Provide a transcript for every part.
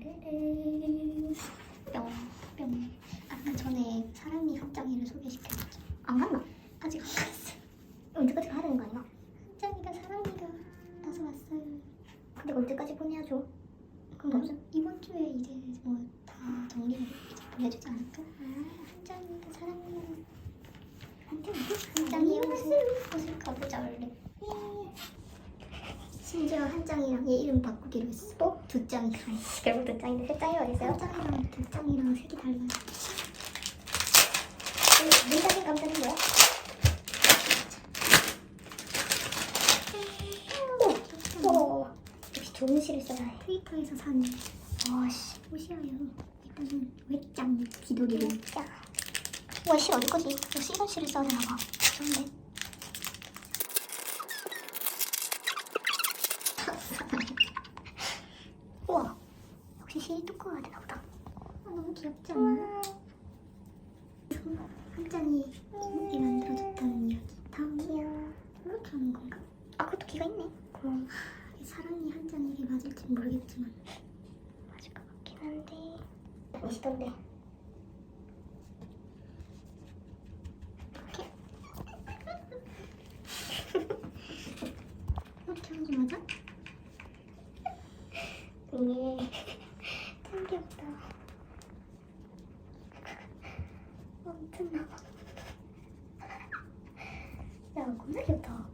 따르릉 뿅뿅 아까 전에 사람이 합장이를 소개시켜줬죠 안 갔나? 아직 안 갔어 언제까지 가야 되는 거 아니야? 합장이가 사랑이가 나서 왔어요 근데 언제까지 보내야죠? 그럼 음. 이번 주에 이제 뭐 다 정리를 이제 보내주지 않을까? 아, 한장이가 사랑이가 한장이 옷을, 옷을 가보자 원래 심지어 한 장이랑 얘 이름 바꾸기로 했어. 또? 두 장이랑. 결국 두 장인데 세 장이 어딨어요? 한 장이랑 두 장이랑 색이 달라요. 문장이 감자는 뭐야? 오! 오! 역시 좋은 시를 써야 해. 트위터에서 산 와씨 옷이야요. 일단은 외짱 기도리를. 야. 와, 실 어디 거지? 역시 이런 시를 써야 되나 봐. 좋은데? 우와 역시 두꺼워야 되나 보다. 아, 너무 귀엽지 않아? 한 장이 귀엽게 만들어줬다는 이야기. 다음 귀여워 이렇게 하는 건가? 아 그것도 귀가 있네. 고마워 사랑이 한 장에게 맞을지 모르겠지만 맞을 것 같긴 한데. 멋있던데 이렇게 이렇게 하는 게 맞아? 이게 참 귀엽다. 나. 야, 겁나 귀엽다.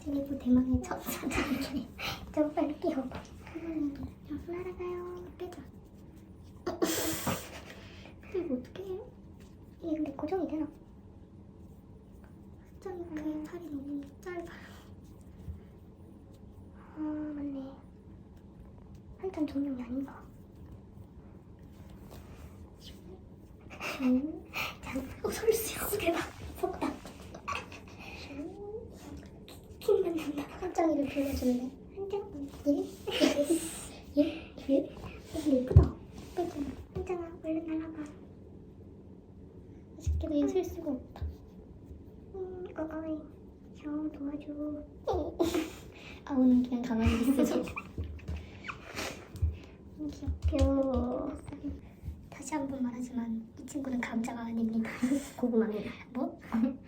제니프 대망의 첫 사진이네. 저거 빨리 끼워. 옆으로 날아가요. 근데 이거 어떻게 해? 이게 근데 고정이 되나? 짱이 그 팔이 너무 짧아. 아, 맞네. 한참 종용이 아닌가? 자, 어, 쓰여. 대박. 속다. 킹만 난다. 한장이를 불러줄래? 한장? 예? 예? 예? 근데 예쁘다. 예쁘지? 한장아, 얼른 날아가. 아쉽게도 얘쓸 수가 없다. 음, 어이, 저 도와줘. 아, 오늘 그냥 가만히 있어. 귀엽죠. 다시 한 번 말하지만 이 친구는 감자가 아닙니다. 고구마입니다. 뭐? 코?